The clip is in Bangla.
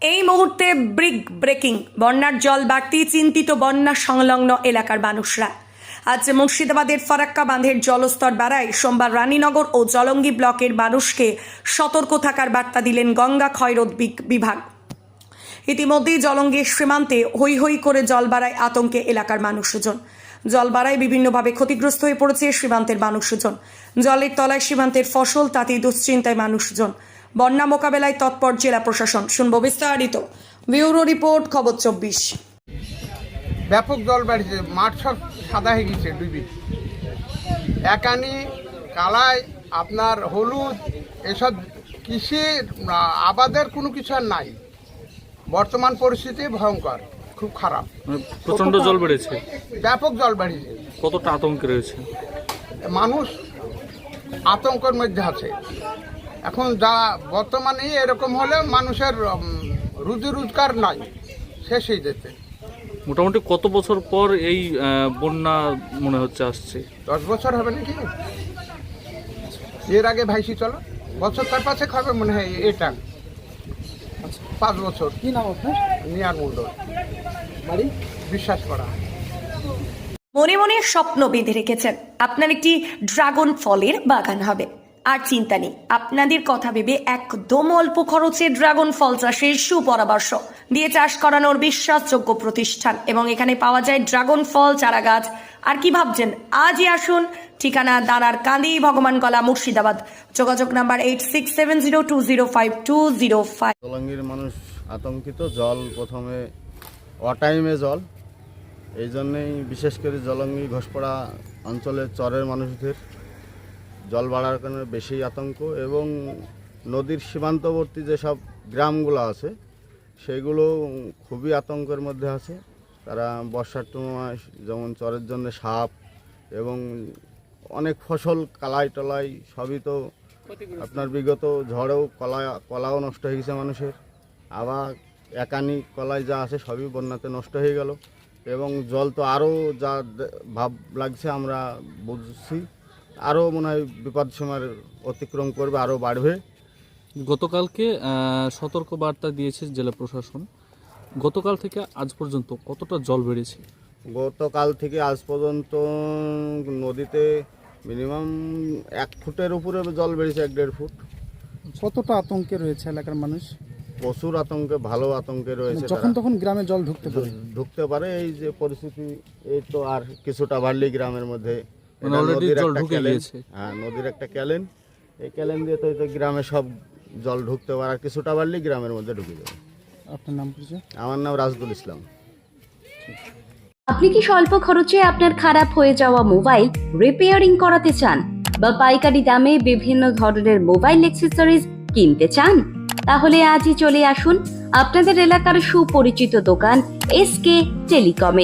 এই মুহূর্তে ব্রিক ব্রেকিং, বন্যার জল বাড়তি চিন্তিত বন্যা সংলগ্ন এলাকার মানুষরা। আজ মুর্শিদাবাদের ফারাক্কা বাঁধের জলস্তর বাড়ায় সোমবার রানীনগর ও জলঙ্গি ব্লকের মানুষকে সতর্ক থাকার বার্তা দিলেন গঙ্গা ক্ষয়রোধ বিভাগ। ইতিমধ্যেই জলঙ্গির সীমান্তে হৈ হৈ করে জল বাড়ায় আতঙ্কে এলাকার মানুষজন। জল বাড়ায় বিভিন্নভাবে ক্ষতিগ্রস্ত হয়ে পড়েছে সীমান্তের মানুষজন। জলের তলায় সীমান্তের ফসল, তাতেই দুশ্চিন্তায় মানুষজন। বন্যা মোকাবেলায় তৎপর জেলা প্রশাসন। শুনব বিস্তারিত। ব্যুরো রিপোর্ট খবর চব্বিশ। ব্যাপক জল বাড়ছে মাঠ সব সাদা হয়ে গেছে ডুবি। একানি কালাই আপনার হলুদ এসব কৃষি আবাদের কোনো কিছু আর নাই। বর্তমান পরিস্থিতি ভয়ঙ্কর খুব খারাপ। মানে প্রচণ্ড জল বেড়েছে। ব্যাপক জল বাড়িয়েছে কতটা আতঙ্কে রয়েছে? মানুষ আতঙ্কের মধ্যে আছে। এখন যা বর্তমানে এরকম হলে মানুষের রুজি রোজগার নাই। শেষ হয়ে যেতে। মোটামুটি কত বছর পর এই বন্যা মনে হচ্ছে আসছে? দশ বছর হবে নাকি? এর আগে ভাইসি চলো। বছর তার পাশে খাবে মনে হয় এটা। পাঁচ বছর। কি নাম আপনার? নিয়ার মন্ডল। বাড়ি? বিশ্বাস করা। মনে মনে স্বপ্ন বেঁধে রেখেছেন। আপনার একটি ড্রাগন ফলের বাগান হবে। আর চিন্তা নেই। আপনাদের কথা ভেবে একদম অল্প খরচে ড্রাগন ফল চাষের সুপরামর্শ দিয়ে চাষ করানোর বিশ্বাসযোগ্য প্রতিষ্ঠান এবং এখানে পাওয়া যায় ড্রাগন ফল চারা গাছ আর কি ভাবছেন? আজই আসুন। ঠিকানা দানার কাঁদি ভগবান ভগবানগলা মুর্শিদাবাদ। যোগাযোগ number eight six seven zero two zero five two zero five. জলঙ্গির মানুষ আতঙ্কিত, জল প্রথমে অটাইমে জল। এই জন্যেই বিশেষ করে জলঙ্গি ঘোষপাড়া অঞ্চলের চরের মানুষদের জল বাড়ার কারণে বেশি আতঙ্ক এবং নদীর সীমান্তবর্তী যেসব গ্রামগুলো আছে সেগুলো খুবই আতঙ্কের মধ্যে আছে। তারা বর্ষার সময় যেমন চরের জন্য সাপ এবং অনেক ফসল কালাই টলাই সবই তো আপনার বিগত ঝড়েও কলা কলাও নষ্ট হয়ে গেছে মানুষের। আবার একানি কলাই যা আছে সবই বন্যাতে নষ্ট হয়ে গেল। এবং জল তো আরও যা ভাব লাগছে আমরা বুঝছি। আরও মনে হয় বিপদ সময় অতিক্রম করবে আরও বাড়বে। গতকালকে সতর্ক বার্তা দিয়েছে জেলা প্রশাসন। গতকাল থেকে আজ পর্যন্ত কতটা জল বেড়েছে? গতকাল থেকে আজ পর্যন্ত নদীতে মিনিমাম এক ফুটের উপরে জল বেড়েছে এক দেড় ফুট। কতটা আতঙ্কে রয়েছে এলাকার মানুষ? প্রচুর আতঙ্কে ভালো আতঙ্কে রয়েছে যখন তখন গ্রামে জল ঢুকতে পারে। ঢুকতে পারে এই যে পরিস্থিতি এই তো আর কিছুটা বাড়লি গ্রামের মধ্যে মানে এটা জল ঢুকে গিয়েছে। হ্যাঁ নদীর একটা ক্যালেন। এই ক্যালেন দিয়ে তো গ্রামে সব জল ঢুকতে পারে আর কিছুটা বাড়লি গ্রামের মধ্যে ঢুকে যাবে। আপনার নাম পরিচয় আমার নাম রাজদুল ইসলাম। আপনি কি স্বল্প খরচে আপনার খারাপ হয়ে যাওয়া মোবাইল রিপেয়ারিং করাতে চান বা পাইকারি দামে বিভিন্ন ধরনের মোবাইল অ্যাক্সেসরিজ কিনতে চান? তাহলে আজই চলে আসুন আপনাদের এলাকার সুপরিচিত দোকান এস কে টেলিকমে।